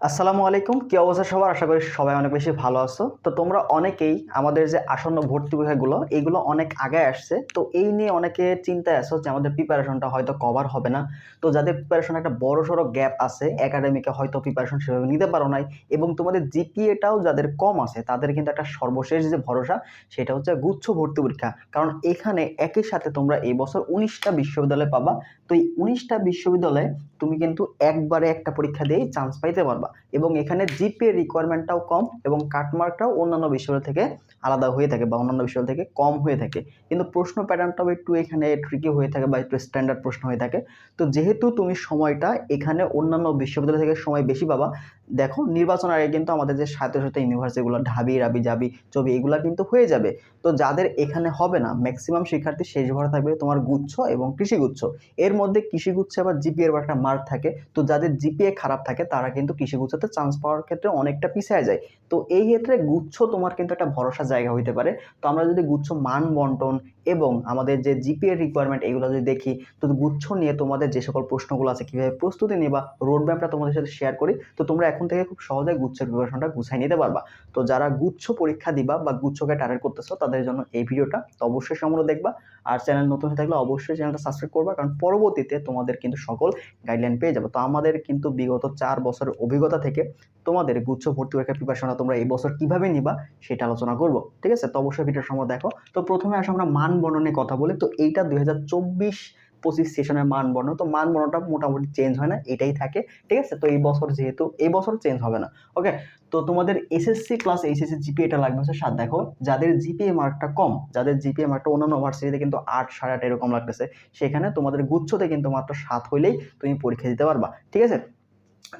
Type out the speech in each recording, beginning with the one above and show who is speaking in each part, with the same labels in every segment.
Speaker 1: আসসালামু আলাইকুম। কি অবস্থা সবার? আশা করি সবাই অনেক বেশি ভালো আছো। তো তোমরা অনেকেই আমাদের যে আসন্ন ভর্তি পরীক্ষাগুলো এইগুলো অনেক আগে আসছে। তো এই নিয়ে অনেকে চিন্তায় আছো যে আমাদের প্রিপারেশনটা হয়তো কভার হবে না। তো যাদের প্রিপারেশন একটা বড় সড়ো গ্যাপ আছে একাডেমিকে হয়তো প্রিপারেশন সেভাবে নিতে পারো নাই এবং তোমাদের জিপিএটাও যাদের কম আছে, তাদের কিন্তু একটা সর্বশেষ যে ভরসা, সেটা হচ্ছে গুচ্ছ ভর্তি পরীক্ষা। কারণ এখানে একই সাথে তোমরা এই বছর উনিশটা বিশ্ববিদ্যালয় পাবা। তো এই উনিশটা বিশ্ববিদ্যালয়ে তুমি কিন্তু একবারে একটা পরীক্ষা দিয়েই চান্স পাইতে পারবা। এবং এখানে জিপিএ রিকোয়ারমেন্টটাও কম এবং কাটমার্কটাও অন্যান্য বিষয় থেকে আলাদা হয়ে থাকে বা অন্যান্য বিষয় থেকে কম হয়ে থাকে। কিন্তু প্রশ্ন প্যাটার্নটাও একটু এখানে ট্রিকি হয়ে থাকে বা একটু স্ট্যান্ডার্ড প্রশ্ন হয়ে থাকে। তো যেহেতু তুমি সময়টা এখানে অন্যান্য বিশ্ববিদ্যালয় থেকে সময় বেশি পাবা দেখো নির্বাচন আগে কিন্তু আমাদের যে সাথে সাথে ইউনিভার্সিটিগুলো ঢাবি, রাবি, জাবি, চবি, এগুলো কিন্তু হয়ে যাবে। তো যাদের এখানে হবে না ম্যাক্সিমাম শিক্ষার্থী শেষ ভরা থাকবে তোমার গুচ্ছ এবং কৃষিগুচ্ছ। এর মধ্যে কৃষিগুচ্ছে আবার জিপিএর একটা মার্ক থাকে। তো যাদের জিপিএ খারাপ থাকে, তারা কিন্তু কৃষিগুচ্ছতে চান্স পাওয়ার ক্ষেত্রে অনেকটা পিছিয়ে যায়। তো এই ক্ষেত্রে গুচ্ছ তোমার কিন্তু একটা ভরসা জায়গা হইতে পারে। তো আমরা যদি গুচ্ছ মান বন্টন এবং আমাদের যে জিপিএ রিকোয়ারমেন্ট এগুলো যদি দেখি, তো গুচ্ছ নিয়ে তোমাদের যে সকল প্রশ্নগুলো আছে, কীভাবে প্রস্তুতি নেবা রোড ম্যাপটা তোমাদের সাথে শেয়ার করি, তো তোমরা এখন থেকে খুব সহজে গুচ্ছের প্রিপারেশনটা গুছাই নিতে পারবা। তো যারা গুচ্ছ পরীক্ষা দিবা বা গুচ্ছকে টার্গেট করতেছো, তাদের জন্য এই ভিডিওটা তো অবশ্যই সম্পূর্ণ দেখবা। আর চ্যানেল নতুন হয়ে থাকলে অবশ্যই চ্যানেলটা সাবস্ক্রাইব করবা, কারণ পরবর্তীতে তোমাদের কিন্তু সকল গাইডলাইন পেয়ে যাবে। তো আমাদের কিন্তু বিগত চার বছরের অভিজ্ঞতা থেকে তোমাদের গুচ্ছ ভর্তি পরীক্ষার প্রিপারেশনটা তোমরা এই বছর কীভাবে নিবা, সেটা আলোচনা করব। ঠিক আছে? তো অবশ্যই ভিডিওর সময় দেখো। তো প্রথমে আসো আমরা মান বর্ণনে কথা বলি, তো এইটা দুই হাজার চব্বিশ পঁচিশ সেশনের মান বর্ণ তো মান বর্ণটা মোটামুটি চেঞ্জ হয় না, এটাই থাকে, ঠিক আছে? তো এই বছর যেহেতু, এই বছর চেঞ্জ হবে না ওকে তো তোমাদের এসএসসি ক্লাস এইচএসসি জিপিএটা লাগবে হচ্ছে সাত, দেখো, যাদের জিপিএ মার্কটা কম, যাদের জিপিএ মার্কটা অন্যান্য ভার্সিটিতে কিন্তু আট, সাড়ে আট এরকম লাগতেছে, সেখানে তোমাদের গুচ্ছতে কিন্তু মাত্র সাত হইলেই তুমি পরীক্ষা দিতে পারবা, ঠিক আছে?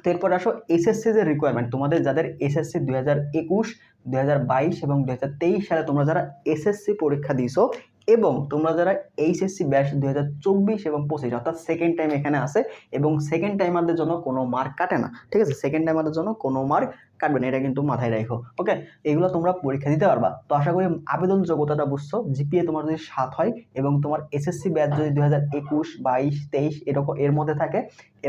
Speaker 1: তো আসো এসএসসি যে রিকোয়ারমেন্ট তোমাদের যাদের এসএসসি দুই হাজার একুশ, দুই হাজার বাইশ এবং দুই হাজার তেইশ সালে তোমরা যারা এসএসসি পরীক্ষা দিছো এবং তোমরা যারা এইচএসসি ব্যাচ দু হাজার চব্বিশ এবং পঁচিশ, অর্থাৎ সেকেন্ড টাইম এখানে আসে এবং সেকেন্ড টাইমারদের জন্য কোনো মার্ক কাটে না, ঠিক আছে? সেকেন্ড টাইমারদের জন্য কোনো মার্ক কাটবে না এটা কিন্তু মাথায় রাখো। ওকে এগুলো তোমরা পরীক্ষা দিতে পারবা। তো আশা করি আবেদন যোগ্যতাটা বুঝছ। জিপিএ তোমার যদি সাত হয় এবং তোমার এসএসসি ব্যাচ যদি দুই হাজার একুশ, বাইশ, তেইশ এরকম, এর মধ্যে থাকে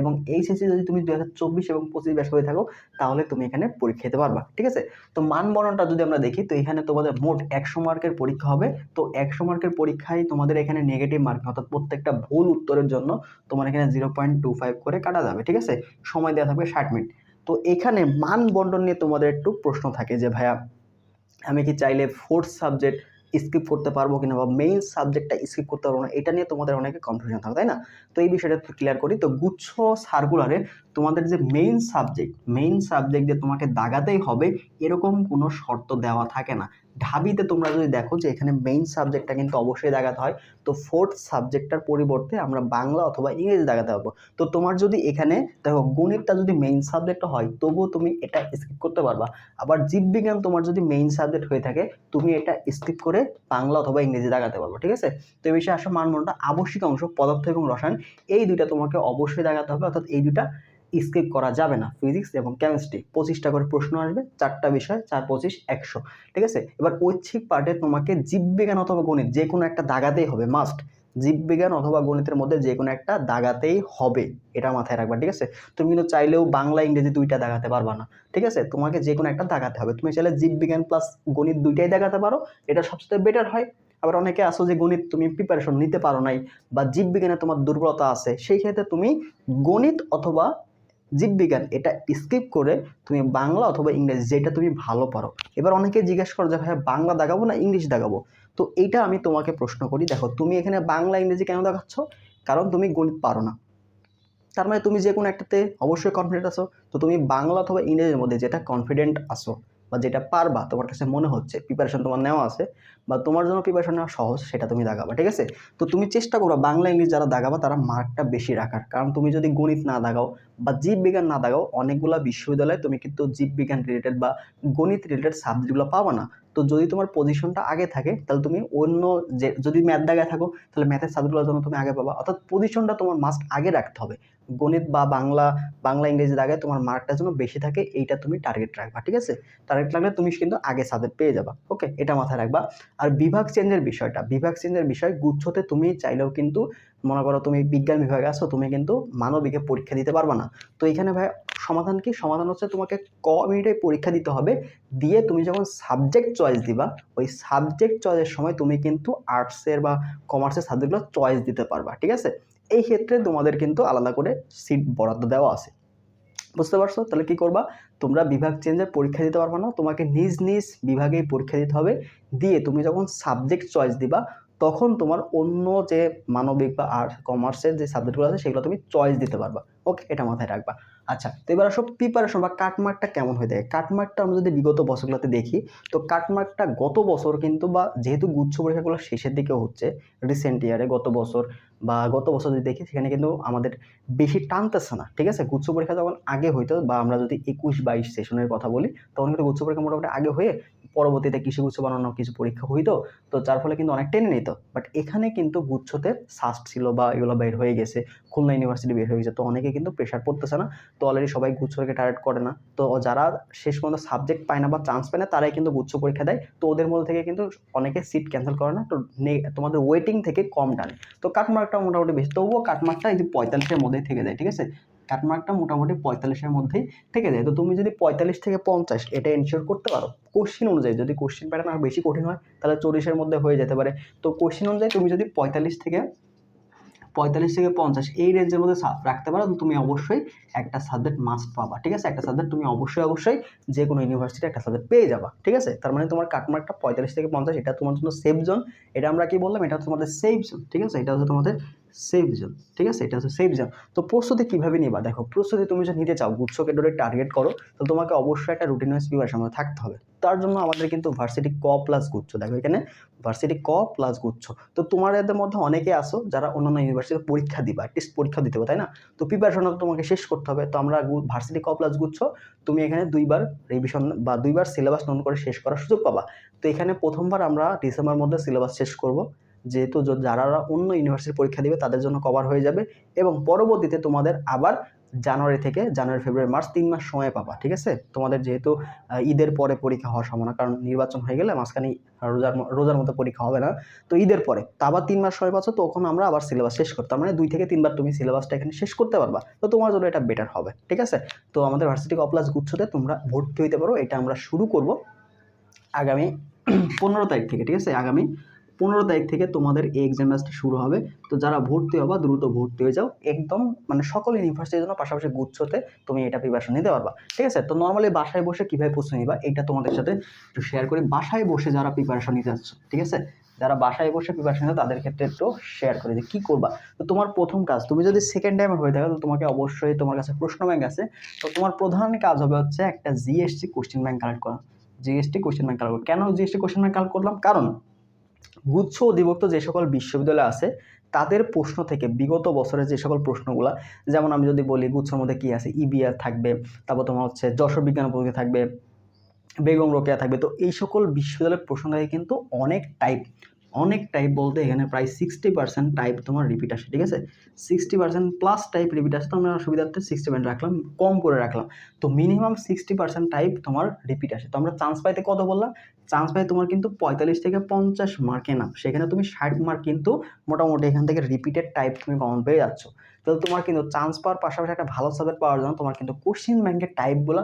Speaker 1: এবং এইচএসসি যদি তুমি দু হাজার চব্বিশ এবং পঁচিশ ব্যাচ হয়ে থাকো, তাহলে তুমি এখানে পরীক্ষা দিতে পারবা। ঠিক আছে? তো মান বর্ণনটা যদি আমরা দেখি, তো এখানে তোমাদের মোট একশো মার্কের পরীক্ষা হবে। তো একশো মার্কের পরীক্ষায় তোমাদের এখানে নেগেটিভ মার্ক অর্থাৎ প্রত্যেকটা ভুল উত্তরের জন্য তোমার এখানে জিরো পয়েন্ট টু ফাইভ করে কাটা যাবে। ঠিক আছে? সময় দেওয়া থাকবে ষাট মিনিট। তো এখানে মান বন্টন নিয়ে তোমাদের একটু প্রশ্ন থাকে যে, ভাইয়া, আমি কি চাইলে ফোর্থ সাবজেক্ট স্কিপ করতে পারব কিনা বা মেইন সাবজেক্টটা স্কিপ করতে পারব না? এটা নিয়ে তোমাদের অনেকে কনফিউশন থাকে, তাই না? তো এই বিষয়টা একটু ক্লিয়ার করি। তো গুচ্ছ সার্কুলারে তোমাদের যে মেইন সাবজেক্ট মেইন সাবজেক্ট যে তোমাকে দাগাতেই হবে, এরকম কোনো শর্ত দেওয়া থাকে না। ঢাবিতে তোমরা যদি দেখো যে এখানে মেইন সাবজেক্টটা কিন্তু অবশ্যই দেখাতে হয়, তো ফোর্থ সাবজেক্টটার পরিবর্তে আমরা বাংলা অথবা ইংরেজি দেখাতে পারব। তো তোমার যদি এখানে দেখো গণিতটা যদি মেইন সাবজেক্ট হয়, তবুও তুমি এটা স্কিপ করতে পারবা। আবার জীববিজ্ঞান তোমার যদি মেইন সাবজেক্ট হয়ে থাকে, তুমি এটা স্কিপ করে বাংলা অথবা ইংরেজি দেখাতে পারব, ঠিক আছে? তো এই বিষয়ে আসা মানমনটা আবশ্যিক অংশ, পদার্থ এবং রসায়ন, এই দুইটা তোমাকে অবশ্যই দেখাতে হবে, অর্থাৎ এই দুইটা স্কিপ করা যাবে না ফিজিক্স এবং কেমিস্ট্রি পঁচিশটা করে প্রশ্ন আসবে, চারটা বিষয়, চার, পঁচিশ, একশো। ঠিক আছে? এবার ঐচ্ছিক পার্টে তোমাকে জীববিজ্ঞান অথবা গণিত যে কোনো একটা দাগাতেই হবে মাস্ট জীববিজ্ঞান অথবা গণিতের মধ্যে যে কোনো একটা দাগাতেই হবে, এটা মাথায় রাখবা, ঠিক আছে? তুমি কিন্তু চাইলেও বাংলা, ইংরেজি দুইটা দাগাতে পারবা না, ঠিক আছে? তোমাকে যে কোনো একটা দাগাতে হবে। তুমি চাইলে জীববিজ্ঞান প্লাস গণিত দুইটাই দেখাতে পারো, এটা সবচেয়ে বেটার হয়। আবার অনেকে আসো যে গণিত তুমি প্রিপারেশন নিতে পারো নাই বা জীববিজ্ঞানে তোমার দুর্বলতা আছে, সেই ক্ষেত্রে তুমি গণিত অথবা জীববিজ্ঞান এটা স্কিপ করে তুমি বাংলা অথবা ইংরেজি যেটা তুমি ভালো পারো। এবার অনেকে জিজ্ঞেস করো যে ভাই বাংলা দেখাবো না ইংলিশ দেখাবো? তো এইটা আমি তোমাকে প্রশ্ন করি, দেখো, তুমি এখানে বাংলা, ইংরেজি কেন দেখাচ্ছ? কারণ তুমি গণিত পারো না। তার মানে তুমি যে কোনো একটাতে অবশ্যই কনফিডেন্ট আছো। তো তুমি বাংলা অথবা ইংরেজির মধ্যে যেটা কনফিডেন্ট আসো বা যেটা পারবা, তোমার কাছে মনে হচ্ছে প্রিপারেশন তোমার নেওয়া আছে বা তোমার জন্য প্রিপারেশন নেওয়া সহজ, সেটা তুমি দাগাবা, ঠিক আছে? তো তুমি চেষ্টা করো বাংলা ইংলিশ যারা দাগাবা, তারা মার্কটা বেশি রাখার। কারণ তুমি যদি গণিত না দাগাও বা জীববিজ্ঞান না দাগাও, অনেকগুলো বিশ্ববিদ্যালয়ে তুমি কিন্তু জীববিজ্ঞান রিলেটেড বা গণিত রিলেটেড সাবজেক্টগুলো পাবা না। তো যদি তোমার পজিশনটা আগে থাকে, তাহলে তুমি অন্য যে, যদি ম্যাথ দাগায় থাকো, তাহলে ম্যাথের সাবজেক্টগুলোর জন্য তুমি আগে পাবা। অর্থাৎ পজিশনটা তোমার মাস্ট আগে রাখতে হবে। গণিত বা বাংলা বাংলা ইংরেজি দাগায় তোমার মার্কটা যেন বেশি থাকে, এইটা তুমি টার্গেট রাখবা, ঠিক আছে? টার্গেট রাখলে তুমি কিন্তু আগে সাবজেক্ট পেয়ে যাবা ওকে এটা মাথায় রাখবা। আর বিভাগ চেঞ্জের বিষয়টা, বিভাগ চেঞ্জের বিষয়, গুচ্ছতে তুমি চাইলেও কিন্তু, মনে করো তুমি বিজ্ঞান বিভাগে আছো, তুমি কিন্তু মানবিকে পরীক্ষা দিতে পারবা না। তো এখানে ভাই, সমাধান কি? সমাধান হচ্ছে তোমাকে ক মিনিটে পরীক্ষা দিতে হবে। দিয়ে তুমি যখন সাবজেক্ট চয়েস দিবা, ওই সাবজেক্ট চয়েসের সময় তুমি কিন্তু আর্টসের বা কমার্সের সাবজেক্টগুলো চয়েস দিতে পারবা, ঠিক আছে? এই ক্ষেত্রে তোমাদের কিন্তু আলাদা করে সিট বরাদ্দ দেওয়া আছে। বুঝতে পারছ? তাহলে কি করবা? তোমরা বিভাগ চেঞ্জের পরীক্ষা দিতে পারবা না। তোমাকে নিজ নিজ বিভাগেই পরীক্ষা দিতে হবে। দিয়ে তুমি যখন সাবজেক্ট চয়েস দিবা, তখন তোমার অন্য যে মানবিক বা আর্টস কমার্সের যে সাবজেক্টগুলো আছে, সেগুলো তুমি চয়েস দিতে পারবা। ওকে এটা মাথায় রাখবা। আচ্ছা তো এবার আসো প্রিপারেশন বা কাটমার্কটা কেমন হয়ে থাকে? কাটমার্কটা আমরা যদি বিগত বছরগুলোতে দেখি, তো কাটমার্কটা গত বছর কিন্তু বা যেহেতু গুচ্ছ পরীক্ষাগুলো শেষের দিকে হচ্ছে রিসেন্ট ইয়ারে গত বছর বা গত বছর যদি দেখি, সেখানে কিন্তু আমাদের বেশি টানতেছে না, ঠিক আছে? গুচ্ছ পরীক্ষা যখন আগে হইতো বা আমরা যদি একুশ বাইশ সেশনের কথা বলি, তখন কিন্তু গুচ্ছ পরীক্ষা মোটামুটি আগে হয়ে পরবর্তীতে কৃষি গুচ্ছ বানানো কিছু পরীক্ষা হইতো, তো যার ফলে কিন্তু অনেক টেনে নিত। বাট এখানে কিন্তু গুচ্ছতে সাস্ট ছিল বা এগুলো বের হয়ে গেছে, খুলনা ইউনিভার্সিটি বের হয়ে গেছে, তো অনেকে কিন্তু প্রেশার পড়তেছে না। তো অলরেডি সবাই গুচ্ছ গুচ্ছকে টার্গেট করে না। তো যারা শেষ পর্যন্ত সাবজেক্ট পায় না বা চান্স পায় না, তারাই কিন্তু গুচ্ছ পরীক্ষা দেয়। তো ওদের মধ্যে থেকে কিন্তু অনেকে সিট ক্যান্সেল করে না। তো তোমাদের ওয়েটিং থেকে কম টানে। তো কাটমার্কটা মোটামুটি বেশি। তবুও কাটমার্কটা এই যে পঁয়তাল্লিশের মধ্যেই থেকে যায়, ঠিক আছে? কাটমার্কটা মোটামুটি পঁয়তাল্লিশের মধ্যেই থেকে যায়। তো তুমি যদি পঁয়তাল্লিশ থেকে পঞ্চাশ, এটা এনশিওর করতে পারো। কোশ্চিন অনুযায়ী যদি কোশ্চিন প্যাটার্ন আর বেশি কঠিন হয়, তাহলে চল্লিশের মধ্যে হয়ে যেতে পারে। তো কোশ্চিন অনুযায়ী তুমি যদি পঁয়তাল্লিশ থেকে পঁয়তাল্লিশ থেকে পঞ্চাশ, এই রেঞ্জের মধ্যে রাখতে পারো। তুমি অবশ্যই একটা সাবজেক্ট মাস্ট পাবা, ঠিক আছে? একটা সাবজেক্ট তুমি অবশ্যই অবশ্যই যে কোনো ইউনিভার্সিটি একটা সাবজেক্ট পেয়ে যাবা, ঠিক আছে? তার মানে তোমার কাটমার্কটা পঁয়তাল্লিশ থেকে পঞ্চাশ, এটা তোমার জন্য সেফ জোন এটা আমরা কি বললাম? এটা তোমাদের সেফ জোন ঠিক আছে? এটা হচ্ছে তোমাদের সেফ জোন ঠিক আছে? এটা হচ্ছে সেফ জোন তো প্রস্তুতি কীভাবে নিবা? দেখো, প্রস্তুতি তুমি যদি নিতে চাও গুচ্ছকে ডোরে টার্গেট করো তো তোমাকে অবশ্যই একটা রুটিন ওয়াইজ প্রিপারেশন থাকতে হবে। তার জন্য আমাদের কিন্তু ভার্সিটি ক প্লাস গুচ্ছ, দেখো এখানে ভার্সিটি ক প্লাস গুচ্ছ। তো তোমার এদের মধ্যে অনেকে আসো যারা অন্যান্য ইউনিভার্সিটিতে পরীক্ষা দিবা টেস্ট পরীক্ষা দিতে হবে, তাই না? তো প্রিপারেশনটা তোমাকে শেষ করতে হবে। তো আমরা ভার্সিটি ক প্লাস গুচ্ছ, তুমি এখানে দুইবার রিভিশন বা দুইবার সিলেবাস নতুন করে শেষ করার সুযোগ পাবা। তো এখানে প্রথমবার আমরা ডিসেম্বর মধ্যে সিলেবাস শেষ করব। যেহেতু যারা অন্য ইউনিভার্সিটির পরীক্ষা দিবে, তাদের জন্য কভার হয়ে যাবে এবং পরবর্তীতে তোমাদের আবার জানুয়ারি থেকে জানুয়ারি, ফেব্রুয়ারি, মার্চ তিন মাস সময় পাবা, ঠিক আছে? তোমাদের যেহেতু ঈদের পরে পরীক্ষা হওয়ার সম্ভাবনা, কারণ নির্বাচন হয়ে গেলে মাঝখানে রোজার রোজার মতো পরীক্ষা হবে না। তো ঈদের পরে, তা আবার তিন মাস সময় পাচ্ছ, তখন আমরা আবার সিলেবাস শেষ করতাম মানে দুই থেকে তিনবার তুমি সিলেবাসটা এখানে শেষ করতে পারবা। তো তোমার জন্য এটা বেটার হবে, ঠিক আছে? তো আমাদের ভার্সিটি কপ্লাস গুচ্ছতে তোমরা ভর্তি হইতে পারো। এটা আমরা শুরু করব আগামী পনেরো তারিখ থেকে, ঠিক আছে? আগামী পনেরো তারিখ থেকে তোমাদের এই এক্সাম শুরু হবে। তো যারা ভর্তি হবা, দ্রুত ভর্তি হয়ে যাও। একদম মানে সকল ইউনিভার্সিটির জন্য পাশাপাশি গুচ্ছতে তুমি এটা প্রিপারেশন নিতে পারবা। ঠিক আছে? তো নর্মালি বাসায় বসে কীভাবে প্রশ্ন নিবা, এটা তোমাদের সাথে একটু শেয়ার করি। বাসায় বসে যারা প্রিপারেশন নিতে যাচ্ছ ঠিক আছে? যারা বাসায় বসে প্রিপারেশন নিতে তাদের ক্ষেত্রে একটু শেয়ার করে যে কী করবা। তো তোমার প্রথম কাজ, তুমি যদি সেকেন্ড টাইমে হয়ে থাকো, তো তোমাকে অবশ্যই তোমার কাছে প্রশ্ন ব্যাংক আছে। তো তোমার প্রধান কাজ হবে হচ্ছে একটা জিএসটি কোশ্চেন ব্যাংক কালেক্ট করা। জিএসটি কোশ্চেন ব্যাংক কালেক্ট কেন জিএসটি কোশ্চেন ব্যাংক কালেক্ট করলাম? কারণ গুচ্ছ অধিভুক্ত যে সকল বিশ্ববিদ্যালয় আছে, তাদের প্রশ্ন থেকে বিগত বছরের যে সকল প্রশ্নগুলো, যেমন আমি যদি বলি গুচ্ছর মধ্যে কী আছে? ইবিআর থাকবে, তারপর তোমার হচ্ছে যশোর বিজ্ঞান প্রযুক্তি থাকবে, বেগম রোকেয়া থাকবে। তো এই সকল বিশ্ববিদ্যালয়ের প্রশ্ন থেকে কিন্তু অনেক টাইপ অনেক টাইপ বলতে এখানে প্রায় সিক্সটি পার্সেন্ট টাইপ তোমার রিপিট আসে, ঠিক আছে? Sixty percent plus type repeat আসে, তো আমরা সুবিধার্থে সিক্সটি পার্সেন্ট রাখলাম, কম করে রাখলাম। তো মিনিমাম সিক্সটি পার্সেন্ট টাইপ তোমার রিপিট আসে। তো আমরা চান্স পাইতে কত বললাম? চান্স পাই তোমার কিন্তু পঁয়তাল্লিশ থেকে পঞ্চাশ মার্কে নাম। সেখানে তুমি ষাট মার্ক কিন্তু মোটামুটি এখান থেকে রিপিটেড টাইপ তুমি কমন পেয়ে যাচ্ছ। তো তোমার কিন্তু চান্স পাওয়ার পাশাপাশি একটা ভালো সাবজেক্ট পাওয়ার জন্য তোমার কিন্তু কোশ্চিন ব্যাংকের টাইপগুলো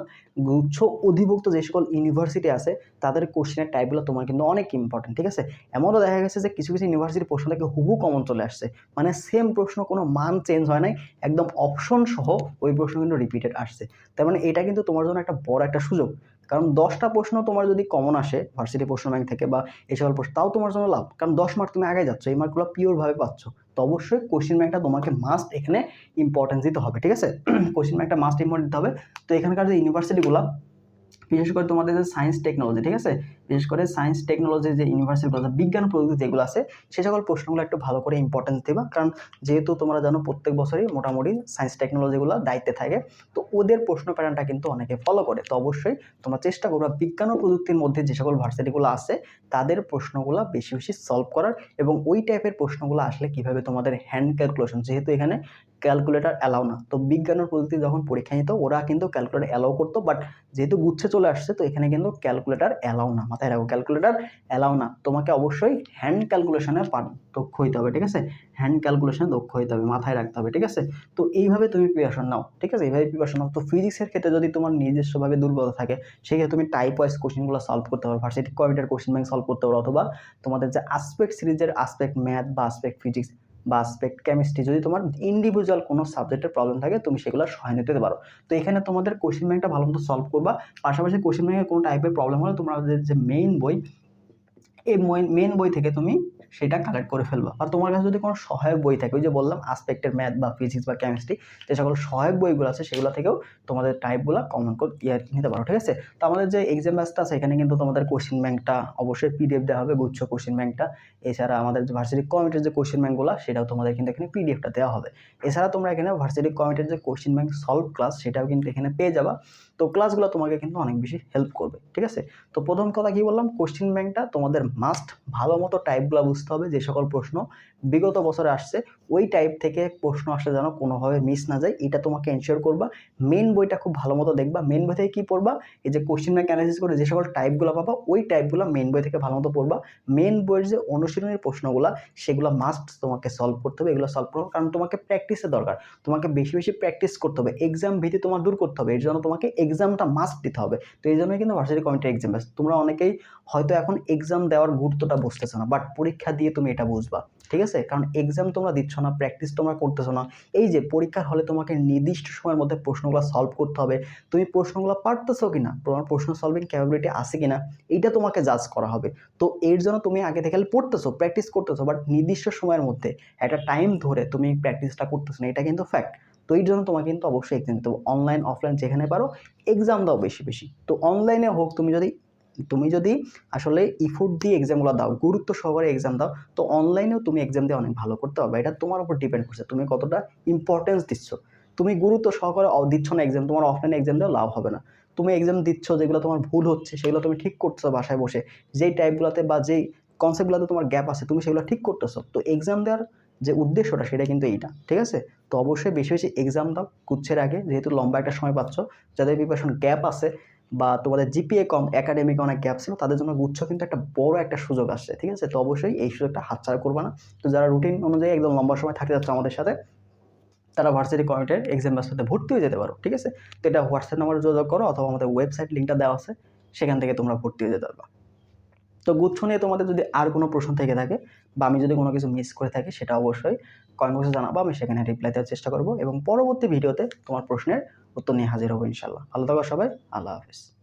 Speaker 1: গুচ্ছ অধিভুক্ত যে সকল ইউনিভার্সিটি আছে, তাদের কোশ্চেনের টাইপগুলো তোমার কিন্তু অনেক ইম্পর্টেন্ট ঠিক আছে? এমনও দেখা গেছে যে কিছু কিছু ইউনিভার্সিটির প্রশ্ন থেকে হুবু কমন চলে আসছে। মানে সেম প্রশ্ন, কোনো মান চেঞ্জ হয় নাই, একদম অপশন সহ ওই প্রশ্ন কিন্তু রিপিটেড আসছে। তার মানে এটা কিন্তু তোমার জন্য একটা বড় একটা সুযোগ। কারণ দশটা প্রশ্ন তোমার যদি কমন আসে ভার্সিটি প্রশ্ন ব্যাংক থেকে বা এই সকল প্রশ্ন, তাও তোমার জন্য লাভ। কারণ দশ মার্ক তুমি আগে যাচ্ছ, এই মার্কগুলো পিওরভাবে পাচ্ছ। তো অবশ্যই কোশ্চিন ম্যাকটা তোমাকে মাস্ট এখানে ইম্পর্টেন্স দিতে হবে, ঠিক আছে? কোশ্চিন ম্যাকটা মাস্ট ইম্পর্টেন্ট দিতে হবে। তো এখানকার যে ইউনিভার্সিটিগুলো বিশেষ করে তোমাদের যে সায়েন্স টেকনোলজি ঠিক আছে? বিশেষ করে সায়েন্স টেকনোলজি যে ইউনিভার্সিটিগুলো আছে বিজ্ঞান প্রযুক্তি যেগুলো আছে, সে সকল প্রশ্নগুলো একটু ভালো করে ইম্পর্টেন্স দেবা। কারণ যেহেতু তোমরা জানো প্রত্যেক বছরই মোটামুটি সায়েন্স টেকনোলজিগুলো দায়িত্বে থাকে, তো ওদের প্রশ্ন প্যাটার্নটা কিন্তু অনেকে ফলো করে। তো অবশ্যই তোমরা চেষ্টা করবা বিজ্ঞান ও প্রযুক্তির মধ্যে যে সকল ভার্সিটিগুলো আছে, তাদের প্রশ্নগুলো বেশি বেশি সলভ করার এবং ওই টাইপের প্রশ্নগুলো আসলে কীভাবে তোমাদের হ্যান্ড ক্যালকুলেশন যেহেতু এখানে ক্যালকুলেটর অ্যালাউ না। তো বিজ্ঞান ও প্রযুক্তি যখন পরীক্ষা নিত, ওরা কিন্তু ক্যালকুলেটর অ্যালাউ করতো বাট যেহেতু গুচ্ছে চলে আসছে, তো এখানে কিন্তু ক্যালকুলেটার অ্যালাউ না, মাথায় রাখো ক্যালকুলেটার অ্যালাউ না। তোমাকে অবশ্যই হ্যান্ড ক্যালকুলেশনে দক্ষ হইতে হবে, ঠিক আছে? হ্যান্ড ক্যালকুলেশনে দক্ষ হইতে হবে, মাথায় রাখতে হবে, ঠিক আছে? তো এইভাবে তুমি প্রিপারেশন নাও, ঠিক আছে? এইভাবে প্রিপারেশন নাও। তো ফিজিক্সের ক্ষেত্রে যদি তোমার নিজস্বভাবে দুর্বলতা থাকে, সেক্ষেত্রে তুমি টাইপ ওয়াইজ কোশ্চেনগুলো সলভ করতে পারো varsity computer question bank solve করতে পারো, অথবা তোমাদের যে আসপেক্ট সিরিজের আসপেক্ট ম্যাথ বা আসপেক্ট ফিজিক্স বা স্পেক্ট কেমিস্ট্রি যদি তোমার ইন্ডিভিজুয়াল কোনো সাবজেক্টের প্রবলেম থাকে, তুমি সেগুলো সহায় নিতে পারো। তো এখানে তোমাদের কোশ্চেন ব্যাংকটা ভালো মতো সলভ করবা। পাশাপাশি কোশ্চেন ব্যাংকের কোনো টাইপের প্রবলেম হলে তোমাদের যে মেইন বই, এই মেইন বই থেকে তুমি সেটা কালেক্ট করে ফেলবা। আর তোমার কাছে যদি কোনো সহায়ক বই থাকে, ওই যে বললাম আসপেক্টের ম্যাথ বা ফিজিক্স বা কেমিস্ট্রি যে সকল সহায়ক বইগুলো আছে, সেগুলো থেকেও তোমাদের টাইপগুলো কমন করে ইয়ার নিতে পারো, ঠিক আছে? তো আমাদের যে এক্সাম ব্যাচটা আছে, এখানে কিন্তু তোমাদের কোশ্চিন ব্যাংকটা অবশ্যই পিডিএফ দেওয়া হবে, গুচ্ছ কোশ্চেন ব্যাংকটা এছাড়া আমাদের যে ভার্সিটি কমিটির যে কোশ্চেন ব্যাংকগুলো সেটাও তোমাদের কিন্তু এখানে পিডিএফটা দেওয়া হবে। এছাড়া তোমরা এখানে ভার্সিটি কমিটির যে কোশ্চিন ব্যাংক সলভ ক্লাস সেটাও কিন্তু এখানে পেয়ে যাবা। তো ক্লাসগুলো তোমাকে কিন্তু অনেক বেশি হেল্প করবে, ঠিক আছে? তো প্রথম কথা কি বললাম? কোশ্চেন ব্যাংকটা তোমাদের মাস্ট ভালো মতো টাইপগুলো বুঝতে হবে, যে সকল প্রশ্ন বিগত বছরে আসছে, ওই টাইপ থেকে প্রশ্ন আসলে যেন কোনোভাবে মিস না যায়, এটা তোমাকে এনশিওর করবা। মেন বইটা খুব ভালো মতো দেখবা। মেন বই থেকে কী পড়বা? এই যে কোশ্চেন ব্যাংক অ্যানালিসিস করে যে সকল টাইপগুলো পাবা, ওই টাইপগুলো মেন বই থেকে ভালো মতো পড়বা। মেন বইয়ের যে অনুশীলনের প্রশ্নগুলো, সেগুলো মাস্ট তোমাকে সলভ করতে হবে, এগুলো সলভ করব কারণ তোমাকে প্র্যাকটিসের দরকার। তোমাকে বেশি বেশি প্র্যাকটিস করতে হবে। এক্সাম ভীতি তোমার দূর করতে হবে। এর জন্য তোমাকে এক্সামটা মাস্ট দিতে হবে। তো এই জন্যই কিন্তু ভার্সিটি কমিটির এক্সাম তোমরা অনেকেই হয়তো এখন এক্সাম দেওয়ার গুরুত্বটা বুঝতেছো না বাট পরীক্ষা দিয়ে তুমি এটা বুঝবা, ঠিক আছে? কারণ এক্সাম তোমরা দিচ্ছ না প্র্যাকটিস তোমরা করতেছো না। এই যে পরীক্ষার হলে তোমাকে নির্দিষ্ট সময়ের মধ্যে প্রশ্নগুলো সলভ করতে হবে। তুমি প্রশ্নগুলো পারতেছো কি না তোমার প্রশ্ন সলভিং ক্যাপাবিলিটি আছে কিনা, এইটা তোমাকে জাজ করা হবে। তো এর জন্য তুমি আগে থেকে পড়তেছো প্র্যাকটিস করতেছো বাট নির্দিষ্ট সময়ের মধ্যে, একটা টাইম ধরে তুমি প্র্যাকটিসটা করতেছো না, এটা কিন্তু ফ্যাক্ট তো এই জন্য তোমাকে কিন্তু অবশ্যই এক্সাম দিতে হবে। অনলাইন অফলাইন যেখানে পারো এক্সাম দাও বেশি বেশি। তো অনলাইনে হোক, তুমি যদি তুমি যদি আসলে ইফোর্ট দিয়ে এক্সামগুলো দাও, গুরুত্ব সহকারে এক্সাম দাও, তো অনলাইনেও তুমি এক্সাম দিয়ে অনেক ভালো করতে পারবে। এটা তোমার উপর ডিপেন্ড করছে। তুমি কতটা ইম্পর্টেন্স দিচ্ছ। তুমি গুরুত্ব সহকারে দিচ্ছ না এক্সাম তোমার অফলাইনে এক্সাম দেওয়া লাভ হবে না। তুমি এক্সাম দিচ্ছ, যেগুলো তোমার ভুল হচ্ছে, সেগুলো তুমি ঠিক করছ বাসায় বসে। যেই টাইপগুলোতে বা যেই কনসেপ্টগুলোতে তোমার গ্যাপ আছে, তুমি সেগুলো ঠিক করতেছো। তো এক্সাম দেওয়ার যে উদ্দেশ্যটা সেটা কিন্তু এইটা, ঠিক আছে? তো অবশ্যই বেশি বেশি এক্সাম দাও, কুচ্ছের আগে, যেহেতু লম্বা একটা সময় পাচ্ছ, যাদের প্রিপারেশন গ্যাপ আছে বা তোমাদের জিপিএ কম একাডেমিক অনেক গ্যাপ ছিল, তাদের জন্য গুচ্ছ কিন্তু একটা বড় একটা সুযোগ আসছে, ঠিক আছে? তো অবশ্যই এই সুযোগটা হাতছাড়া করবে না। তো যারা রুটিন অনুযায়ী একদম লম্বা সময় থাকতে যাচ্ছে আমাদের সাথে, তারা ভার্সিটি কমিটির এক্সাম ব্যবস্থাতে ভর্তি হয়ে যেতে পারো, ঠিক আছে? তো এটা হোয়াটসঅ্যাপ নাম্বারে যোগাযোগ করো অথবা আমাদের ওয়েবসাইট লিঙ্কটা দেওয়া আছে, সেখান থেকে তোমরা ভর্তি হয়ে যেতে পারবা। তো গুচ্ছ নিয়ে তোমাদের যদি আর কোনো প্রশ্ন থেকে থাকে বা আমি যদি কোনো কিছু মিস করে থাকি সেটা অবশ্যই কমেন্ট বক্সে জানাব, আমি সেখানে রিপ্লাই দেওয়ার চেষ্টা করব এবং পরবর্তী ভিডিওতে তোমার প্রশ্নের উত্তর নিয়ে হাজির হব ইনশাল্লাহ ভালো থাকো সবাই, আল্লাহ হাফিজ।